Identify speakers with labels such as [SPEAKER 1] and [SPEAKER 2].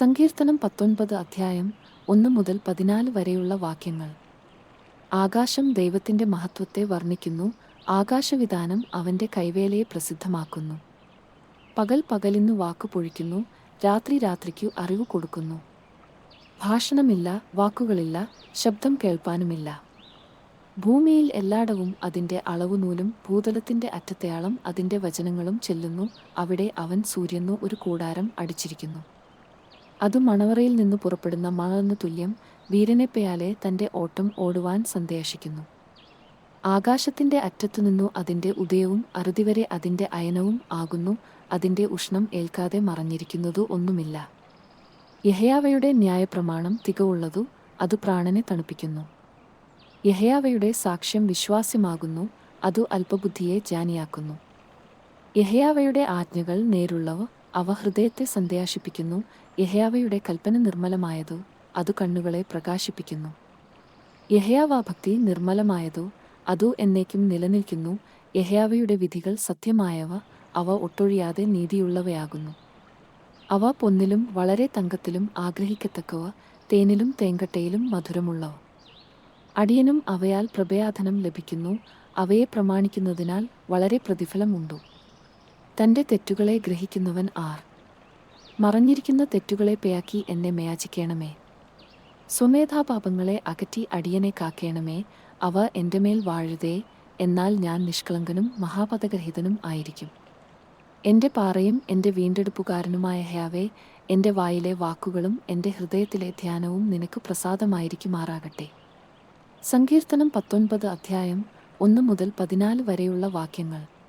[SPEAKER 1] സങ്കീർത്തനം പത്തൊൻപത് അധ്യായം ഒന്ന് മുതൽ പതിനാല് വരെയുള്ള വാക്യങ്ങൾ. ആകാശം ദൈവത്തിന്റെ മഹത്വത്തെ വർണിക്കുന്നു ആകാശവിധാനം അവന്റെ കൈവേലയെ പ്രസിദ്ധമാക്കുന്നു. പകൽ പകലിന്നു വാക്കു പൊഴിക്കുന്നു രാത്രി രാത്രിക്കു അറിവ് കൊടുക്കുന്നു. ഭാഷണമില്ല വാക്കുകളില്ല ശബ്ദം കേൾപ്പാനുമില്ല. ഭൂമിയിൽ എല്ലായിടവും അതിന്റെ അളവുനൂലും ഭൂതലത്തിന്റെ അറ്റത്തെയാളം അതിന്റെ വചനങ്ങളും ചെല്ലുന്നു അവിടെ അവൻ സൂര്യനു ഒരു കൂടാരം അടിച്ചിരിക്കുന്നു. അത് മണവറയിൽ നിന്ന് പുറപ്പെടുന്ന മണലിന് തുല്യം വീരനെപ്പയാലെ തന്റെ ഓട്ടം ഓടുവാൻ സന്ദേശിക്കുന്നു. ആകാശത്തിന്റെ അറ്റത്തുനിന്നു അതിന്റെ ഉദയവും അറുതിവരെ അതിന്റെ അയനവും ആകുന്നു അതിന്റെ ഉഷ്ണം ഏൽക്കാതെ മറഞ്ഞിരിക്കുന്നതു ഒന്നുമില്ല. യഹയാവയുടെ ന്യായപ്രമാണം തികവുള്ളതു അത് പ്രാണനെ തണുപ്പിക്കുന്നു. യഹയാവയുടെ സാക്ഷ്യം വിശ്വാസ്യമാകുന്നു അതു അല്പബുദ്ധിയെ ജാനിയാക്കുന്നു. യഹയാവയുടെ ആജ്ഞകൾ നേരുള്ളവ അവ ഹൃദയത്തെ സന്ദേശിപ്പിക്കുന്നു യഹയാവയുടെ കൽപ്പന നിർമ്മലമായതോ അതു കണ്ണുകളെ പ്രകാശിപ്പിക്കുന്നു. യഹയാവാഭക്തി നിർമ്മലമായതോ അതു എന്നേക്കും നിലനിൽക്കുന്നു യഹയാവയുടെ വിധികൾ സത്യമായവ അവ ഒട്ടൊഴിയാതെ നീതിയുള്ളവയാകുന്നു. അവ പൊന്നിലും വളരെ തങ്കത്തിലും ആഗ്രഹിക്കത്തക്കവ തേനിലും തേങ്കട്ടയിലും മധുരമുള്ളവ. അടിയനും അവയാൽ പ്രഭയാധനം ലഭിക്കുന്നു അവയെ പ്രമാണിക്കുന്നതിനാൽ വളരെ പ്രതിഫലമുണ്ടു? തന്റെ തെറ്റുകളെ ഗ്രഹിക്കുന്നവൻ ആർ. മറഞ്ഞിരിക്കുന്ന തെറ്റുകളെ പേയാക്കി എന്നെ മേയാചിക്കണമേ. സ്വമേധാപാപങ്ങളെ അകറ്റി അടിയനെ കാക്കേണമേ. അവ എന്റെ മേൽ വാഴുതേ എന്നാൽ ഞാൻ നിഷ്കളങ്കനും മഹാപദഗ്രഹിതനും ആയിരിക്കും. എന്റെ പാറയും എന്റെ വീണ്ടെടുപ്പുകാരനുമായ ഹയാവേ എന്റെ വായിലെ വാക്കുകളും എന്റെ ഹൃദയത്തിലെ ധ്യാനവും നിനക്ക് പ്രസാദമായിരിക്കുമാറാകട്ടെ. സങ്കീർത്തനം പത്തൊൻപത് അധ്യായം ഒന്ന് മുതൽ പതിനാല് വരെയുള്ള വാക്യങ്ങൾ.